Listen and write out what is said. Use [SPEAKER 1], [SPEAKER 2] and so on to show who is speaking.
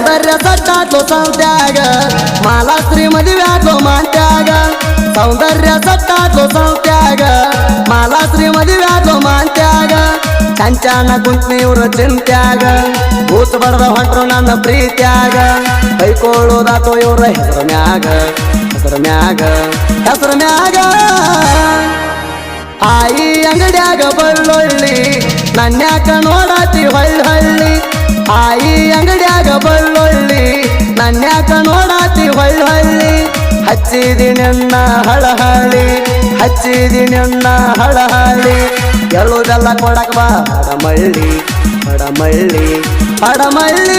[SPEAKER 1] ಸೌಂದರ್ಯ ಸಟ್ಟಾತ್ಲು ಸಂತ್ಯಾಗ ಮಾಲಾಸ್ತ್ರೀ ಮದುವೆ ಆತ್ಲು ಮಾಂತ್ಯಾಗ ಸೌಂದರ್ಯ ಸಟ್ಟಾತ್ಲು ಸಂತ್ಯಾಗ ಮಾಲಾಸ್ತ್ರೀ ಮದುವೆ ಆತ್ಲು ಮಾಂತ್ಯಾಗ ಚಂಚಾನ ಕುಂತ್ನಿ ಇವ್ರ ಚಿಂತ್ಯಾಗ. ಭೂತ ಬಡದ ಹೊಂಟ್ರು ನನ್ನ ಪ್ರೀತ್ಯಾಗ. ಕೈಕೊಳ್ಳೋದಾತು ಇವ್ರ ಹೆಸರು ಮ್ಯಾಗ. ಹೆಸರು ಮ್ಯಾಗ. ಹೆಸರು ಮ್ಯಾಗ. ಆಯಿ ಅಂಗಡ್ಯಾಗ ಬಳ್ಳೊಳ್ಳಿ. ನನ್ಯಾಕ ನೋಡಾತಿ ಹೊಳ್ಳಿ ಹಳ್ಳಿ. ನನ್ಯಾಕ ನೋಡಾತಿ ಹೊಳ್ಳಿ ಹಳ್ಳಿ ಹಚ್ಚಿದಿನನ್ನ ಹಳಹಳಿ ಹಚ್ಚಿದಿನನ್ನ ಹಳಹಳಿ ಎಳ್ಳುದೆಲ್ಲ ಕೊಡಕ್ ಬಾ ಹಡಮಳ್ಳಿ ಹಡಮಳ್ಳಿ ಹಡಮಳ್ಳಿ